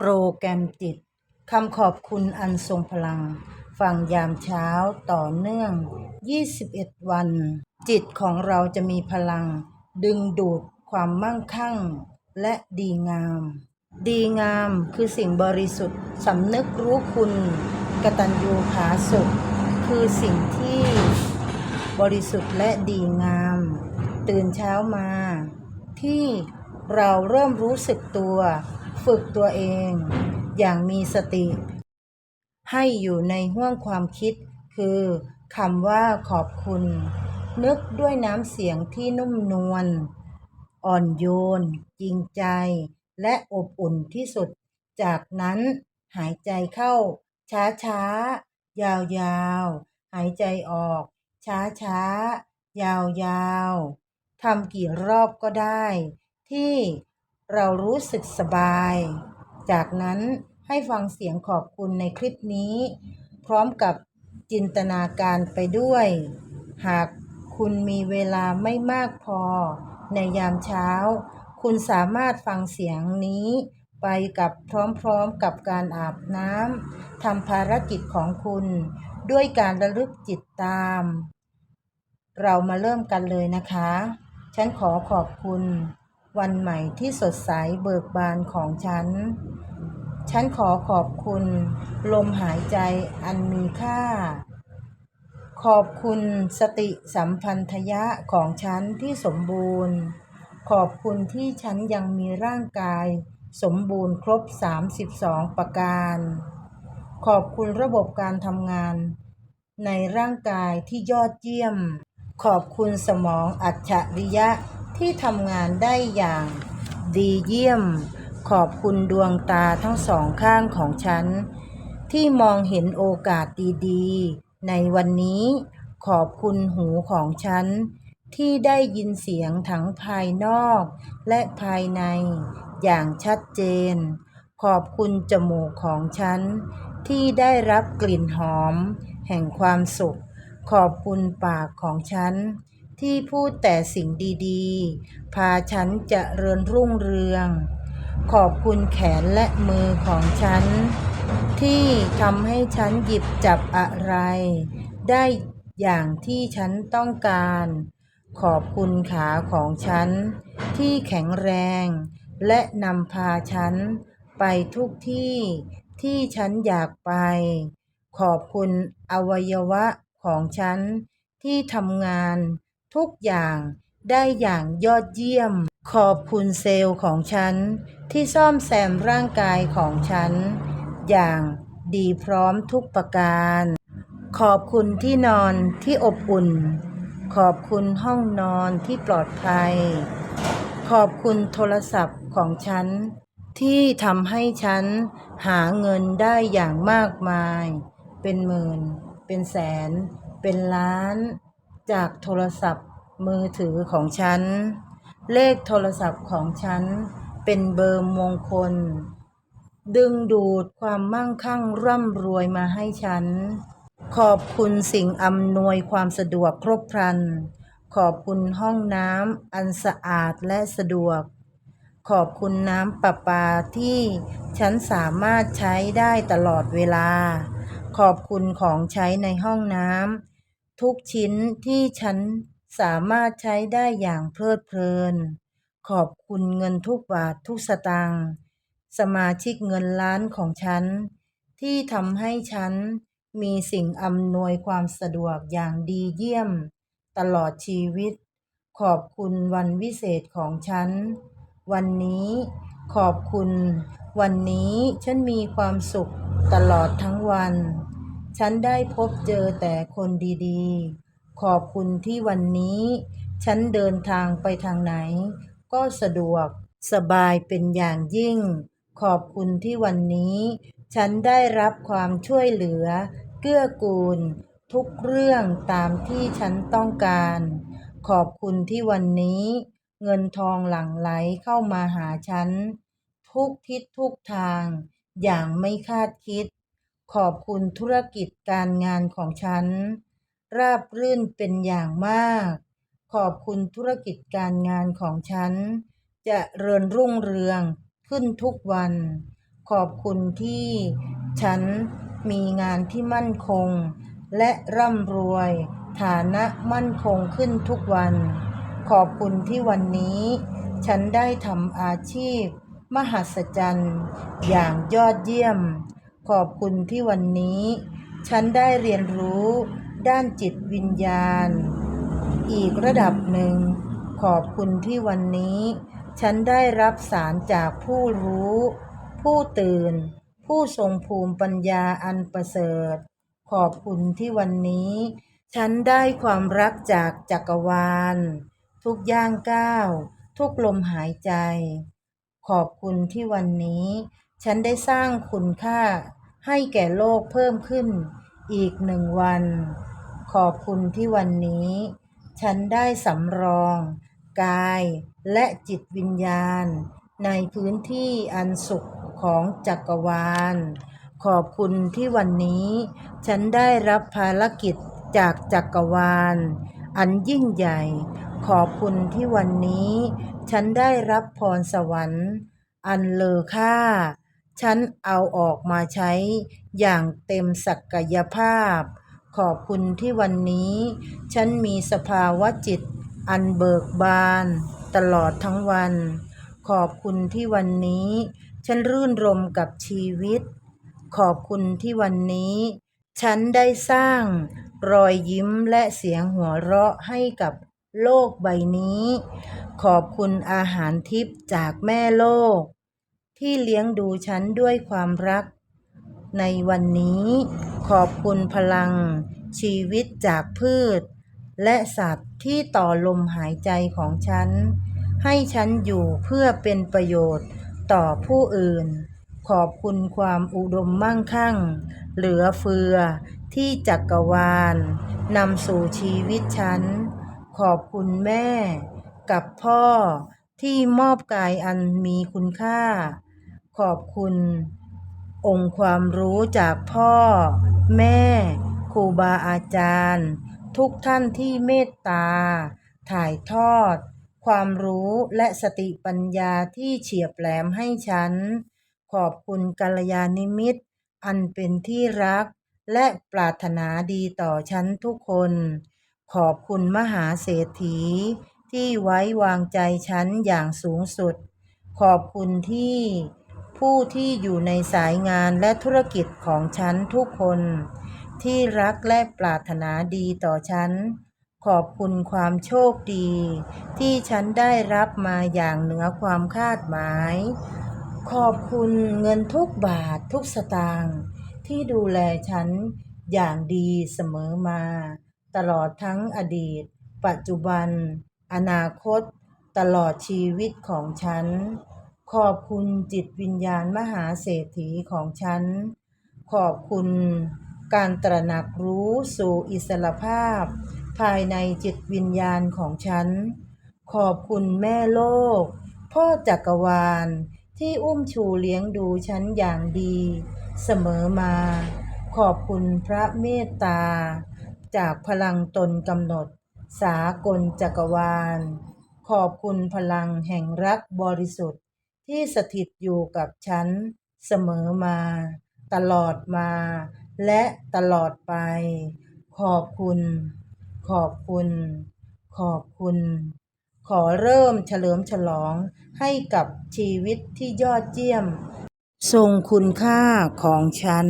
โปรแกรมจิตคำขอบคุณอันทรงพลัง ฟังยามเช้าต่อเนื่อง 21 วัน จิตของเราจะมีพลัง ดึงดูดความมั่งคั่ง และดีงาม ดีงามคือสิ่งบริสุทธิ์สำนึกรู้คุณ กตัญญูผาสุข คือสิ่งที่บริสุทธิ์และดีงาม ตื่นเช้ามา ที่เราเริ่มรู้สึกตัว ฝึกตัวเอง อย่างมีสติ ให้อยู่ในห้วงความคิด คือคำว่าขอบคุณ นึกด้วยน้ำเสียงที่นุ่มนวลอ่อนโยน จริงใจ และอบอุ่นที่สุด จากนั้นหายใจเข้า ช้าช้าๆยาวยาวๆหายใจออก ช้าช้ายาวยาวๆทำกี่รอบก็ได้ ที่ เรารู้สึกสบาย จากนั้นให้ฟังเสียงขอบคุณในคลิปนี้ พร้อมกับจินตนาการไปด้วย หากคุณมีเวลาไม่มากพอ ในยามเช้า คุณสามารถฟังเสียงนี้ ไปกับพร้อมๆกับการอาบน้ำทำภารกิจของคุณ ด้วยการระลึกจิตตาม เรามาเริ่มกันเลยนะคะ ฉันขอขอบคุณ วันใหม่ที่สดใสเบิกบานของฉัน ฉันขอขอบคุณ ลมหายใจอันมีค่า ขอบคุณสติสัมพันธยะของฉันที่สมบูรณ์ ขอบคุณที่ฉันยังมีร่างกาย สมบูรณ์ครบ 32 ประการ ขอบคุณระบบการทำงาน ในร่างกายที่ยอดเยี่ยม ขอบคุณสมองอัจฉริยะ ที่ทำงานได้อย่างดีเยี่ยม ขอบคุณดวงตาทั้งสองข้างของฉัน ที่มองเห็นโอกาสดีๆ ในวันนี้ ขอบคุณหูของฉัน ที่ได้ยินเสียงทั้งภายนอกและภายใน อย่างชัดเจน ขอบคุณจมูกของฉัน ที่ได้รับกลิ่นหอม แห่งความสุข ขอบคุณปากของฉัน ที่พูดแต่สิ่งดีๆ พาฉันจะเริญรุ่งเรือง ขอบคุณแขนและมือของฉัน ที่ทำให้ฉันหยิบจับอะไร ได้อย่างที่ฉันต้องการ ขอบคุณขาของฉัน ที่แข็งแรง และนำพาฉัน ไปทุกที่ที่ฉันอยากไป ขอบคุณอวัยวะของฉัน ที่ทำงาน ทุกอย่างได้อย่างยอดเยี่ยม ขอบคุณเซลล์ของฉัน ที่ซ่อมแซมร่างกายของฉัน อย่างดีพร้อมทุกประการ ขอบคุณที่นอนที่อบอุ่น ขอบคุณห้องนอนที่ปลอดภัย ขอบคุณโทรศัพท์ของฉัน ที่ทำให้ฉันหาเงินได้อย่างมากมาย เป็นหมื่น เป็นแสน เป็นล้าน จากโทรศัพท์มือถือของฉัน เลขโทรศัพท์ของฉันเป็นเบอร์มงคล ดึงดูดความมั่งคั่งร่ำรวยมาให้ฉัน ขอบคุณสิ่งอำนวยความสะดวกครบครัน ขอบคุณห้องน้ำอันสะอาดและสะดวก ขอบคุณน้ำประปาที่ฉันสามารถใช้ได้ตลอดเวลา ขอบคุณของใช้ในห้องน้ำ ทุกชิ้นที่ฉันสามารถใช้ได้อย่างเพลิดเพลิน ขอบคุณเงินทุกบาททุกสตางค์สมาชิกเงินล้านของฉัน ที่ทำให้ฉันมีสิ่งอำนวยความสะดวกอย่างดีเยี่ยม ตลอดชีวิต ขอบคุณวันวิเศษของฉัน วันนี้ ขอบคุณ วันนี้ฉันมีความสุขตลอดทั้งวัน ฉันได้พบเจอแต่คนดีๆ ขอบคุณที่วันนี้ ฉันเดินทางไปทางไหน ก็สะดวกสบายเป็นอย่างยิ่ง ขอบคุณที่วันนี้ ฉันได้รับความช่วยเหลือ เกื้อกูล ทุกเรื่องตามที่ฉันต้องการ ขอบคุณที่วันนี้ เงินทองหลั่งไหลเข้ามาหาฉัน ทุกทิศทุกทาง อย่างไม่คาดคิด ขอบคุณธุรกิจการงานของฉัน ราบรื่นเป็นอย่างมาก ขอบคุณธุรกิจการงานของฉัน จะเริญรุ่งเรืองขึ้นทุกวัน ขอบคุณที่ ฉันมีงานที่มั่นคง และร่ำรวย ฐานะมั่นคงขึ้นทุกวัน ขอบคุณที่วันนี้ ฉันได้ทำอาชีพ มหัศจรรย์ อย่างยอดเยี่ยม ขอบคุณที่วันนี้ ฉันได้เรียนรู้ด้านจิตวิญญาณ อีกระดับหนึ่ง ขอบคุณที่วันนี้ ฉันได้รับสารจากผู้รู้ ผู้ตื่น ผู้ทรงภูมิปัญญาอันประเสริฐ ขอบคุณที่วันนี้ ฉันได้ความรักจากจักรวาล ทุกย่างก้าว ทุกลมหายใจ ขอบคุณที่วันนี้ ฉันได้สร้างคุณค่า ให้แก่โลกเพิ่มขึ้นอีกหนึ่งวัน ขอบคุณที่วันนี้ ฉันได้สำรอง กายและจิตวิญญาณ ในพื้นที่อันสุขของจักรวาล ขอบคุณที่วันนี้ ฉันได้รับภารกิจจากจักรวาล อันยิ่งใหญ่ ขอบคุณที่วันนี้ ฉันได้รับพรสวรรค์ อันเลอค่า ฉันเอาออกมาใช้อย่างเต็มศักยภาพ ขอบคุณที่วันนี้ ฉันมีสภาวะจิตอันเบิกบาน ตลอดทั้งวัน ขอบคุณที่วันนี้ ฉันรื่นรมกับชีวิต ขอบคุณที่วันนี้ ฉันได้สร้าง รอยยิ้มและเสียงหัวเราะให้กับโลกใบนี้ ขอบคุณอาหารทิพย์จากแม่โลก ที่เลี้ยงดูฉันด้วยความรัก ในวันนี้ขอบคุณพลัง ชีวิตจากพืช และสัตว์ที่ต่อลมหายใจของฉัน ให้ฉันอยู่เพื่อเป็นประโยชน์ต่อผู้อื่น ขอบคุณความอุดมมั่งคั่ง เหลือเฟือที่จักรวาลนำสู่ชีวิตฉัน ขอบคุณแม่ กับพ่อที่มอบกายอันมีคุณค่า ขอบคุณ องค์ความรู้จากพ่อ แม่ครูบาอาจารย์ ทุกท่านที่เมตตา ถ่ายทอด ความรู้และสติปัญญาที่เฉียบแหลมให้ฉัน ขอบคุณกัลยาณมิตร อันเป็นที่รักและปรารถนาดีต่อฉันทุกคน ขอบคุณมหาเศรษฐี ที่ไว้วางใจฉันอย่างสูงสุด ขอบคุณที่ ผู้ที่อยู่ในสายงานและธุรกิจของฉันทุกคน ที่รักและปรารถนาดีต่อฉัน ขอบคุณความโชคดี ที่ฉันได้รับมาอย่างเหนือความคาดหมาย ขอบคุณเงินทุกบาททุกสตางค์ที่ดูแลฉันอย่างดีเสมอมา ตลอดทั้งอดีต ปัจจุบัน อนาคต ตลอดชีวิตของฉัน ขอบคุณจิตวิญญาณมหาเศรษฐีของฉัน ขอบคุณการตระหนักรู้สู่อิสรภาพ ภายในจิตวิญญาณของฉัน ขอบคุณแม่โลก พ่อจักรวาลที่อุ้มชูเลี้ยงดูฉันอย่างดี เสมอมา ขอบคุณพระเมตตา จากพลังตนกำหนด สากลจักรวาล ขอบคุณพลังแห่งรักบริสุทธิ์ ที่สถิตอยู่กับฉันเสมอมา ตลอดมา และตลอดไป ขอบคุณ ขอบคุณ ขอบคุณ ขอเริ่มเฉลิมฉลองให้กับชีวิตที่ยอดเยี่ยม ทรงคุณค่าของฉัน